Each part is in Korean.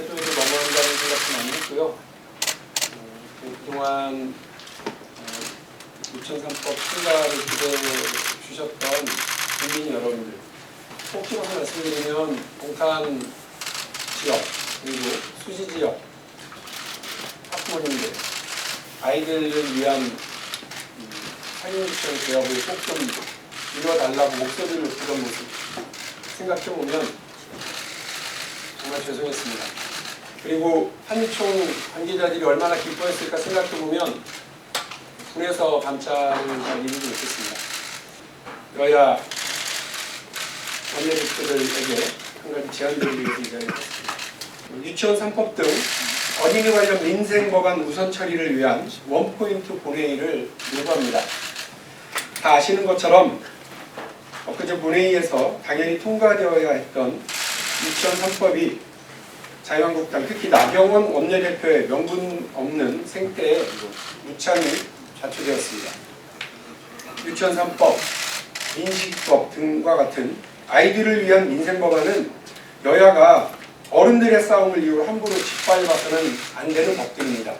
해도 넘어간다는 생각도 많이 했고요. 어, 그동안 어, 2003법 통과를 기대해 주셨던 국민 여러분들 꼭 집어서 말씀드리면 공탄 지역 그리고 수지 지역 학부모님들 아이들을 위한 음, 상용유치원 개혁을 꼭좀 이뤄달라고 목소리를 높이던 모습 생각해보면 정말 죄송했습니다. 그리고 한유총 관계자들이 얼마나 기뻐했을까 생각해보면 군에서 감찰을 잘 이루지 못했습니다. 여야 원내대표들에게 한 가지 제안드리기 위해서 이 자리에 왔습니다. 유치원 3법 등 어린이 관련 민생 법안 우선 처리를 위한 원포인트 본회의를 요구합니다. 다 아시는 것처럼 엊그제 본회의에서 당연히 통과되어야 했던 유치원 3법이 자유한국당 특히 나경원 원내대표의 명분 없는 생태에 무참히 좌초되었습니다. 유치원 3법, 민식법 등과 같은 아이들을 위한 민생 법안은 여야가 어른들의 싸움을 이유로 함부로 짓밟아서는 안 되는 법들입니다.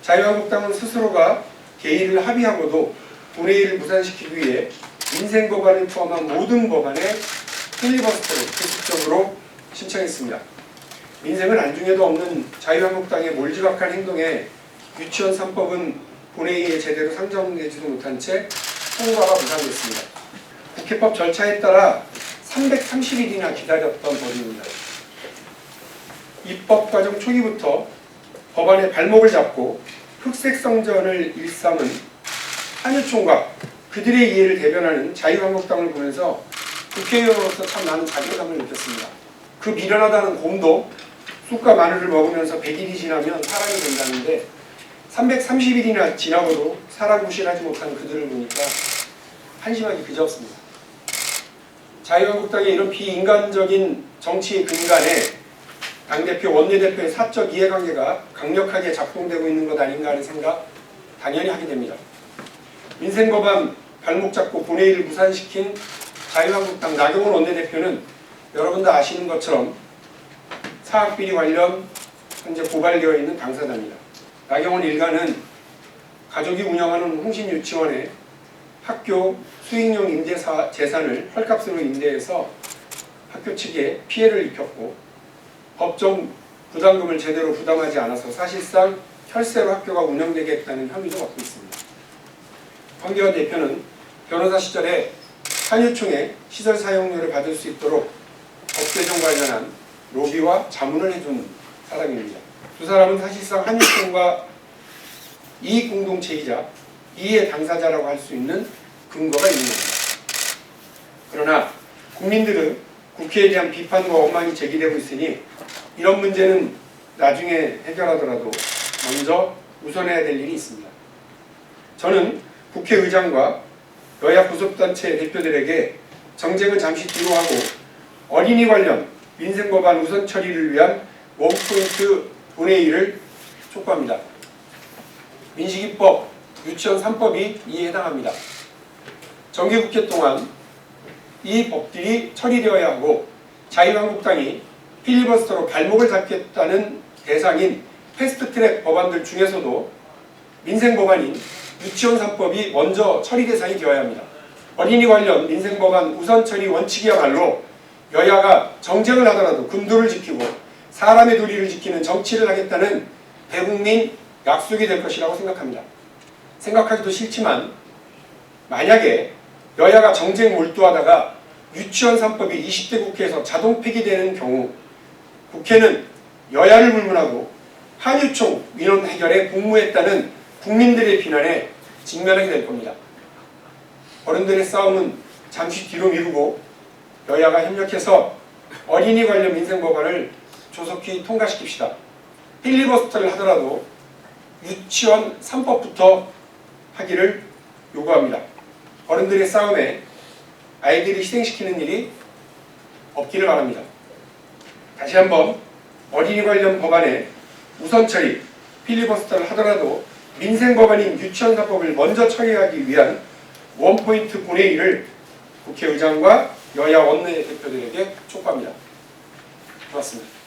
자유한국당은 스스로가 개의를 합의하고도 본회의를 무산시키기 위해 민생 법안을 포함한 모든 법안에 필리버스터를 계속적으로 신청했습니다. 민생은 안중에도 없는 자유한국당의 몰지각한 행동에 유치원 3법은 본회의에 제대로 상정되지도 못한 채 통과가 무산됐습니다. 국회법 절차에 따라 330일이나 기다렸던 법입니다. 입법 과정 초기부터 법안의 발목을 잡고 흑색 성전을 일삼은 한유총과 그들의 이해를 대변하는 자유한국당을 보면서 국회의원으로서 참 나는 자괴감을 느꼈습니다. 그 미련하다는 곰도 쑥과 마늘을 먹으면서 100일이 지나면 사람이 된다는데 330일이나 지나고도 사람 무시하지 못하는 그들을 보니까 한심하기 그지없습니다. 자유한국당의 이런 비인간적인 정치의 근간에 당대표 원내대표의 사적 이해관계가 강력하게 작동되고 있는 것 아닌가 하는 생각 당연히 하게 됩니다. 민생법안 발목 잡고 본회의를 무산시킨 자유한국당 나경원 원내대표는 여러분 다 아시는 것처럼 사학비리 관련 현재 고발되어 있는 당사자입니다. 나경원 일가는 가족이 운영하는 홍신 유치원에 학교 수익용 임대 재산을 헐값으로 임대해서 학교 측에 피해를 입혔고 법정 부담금을 제대로 부담하지 않아서 사실상 혈세로 학교가 운영되겠다는 혐의도 받고 있습니다. 황교안 대표는 변호사 시절에 한유총의 시설 사용료를 받을 수 있도록 법 개정 관련한 로비와 자문을 해준 사람입니다. 두 사람은 사실상 한유총과 이익 공동체이자 이해 당사자라고 할 수 있는 근거가 있는 겁니다. 그러나 국민들은 국회에 대한 비판과 원망이 제기되고 있으니 이런 문제는 나중에 해결하더라도 먼저 우선해야 될 일이 있습니다. 저는 국회의장과 여야 구속단체 대표들에게 정쟁은 잠시 뒤로 하고 어린이 관련 민생법안 우선 처리를 위한 원포인트 본회의를 촉구합니다. 민식이법, 유치원 3법이 이에 해당합니다. 정기국회 동안 이 법들이 처리되어야 하고 자유한국당이 필리버스터로 발목을 잡겠다는 대상인 패스트트랙 법안들 중에서도 민생 법안인 유치원 3법이 먼저 처리 대상이 되어야 합니다. 어린이 관련 민생 법안 우선 처리 원칙이야말로 여야가 정쟁을 하더라도 금도를 지키고 사람의 도리를 지키는 정치를 하겠다는 대국민 약속이 될 것이라고 생각합니다. 생각하기도 싫지만 만약에 여야가 정쟁 몰두하다가 유치원 3법이 20대 국회에서 자동 폐기되는 경우 국회는 여야를 불문하고 한유총 민원 해결에 복무했다는 국민들의 비난에 직면하게 될 겁니다. 어른들의 싸움은 잠시 뒤로 미루고 여야가 협력해서 어린이 관련 민생 법안을 조속히 통과시킵시다. 필리버스터를 하더라도 유치원 3법부터 하기를 요구합니다. 어른들의 싸움에 아이들을 희생시키는 일이 없기를 바랍니다. 다시 한번 어린이 관련 법안에 우선 처리, 필리버스터를 하더라도 민생 법안인 유치원 3법을 먼저 처리하기 위한 원포인트 본회의를 국회의장과 여야 원내대표들에게 촉구합니다. 고맙습니다.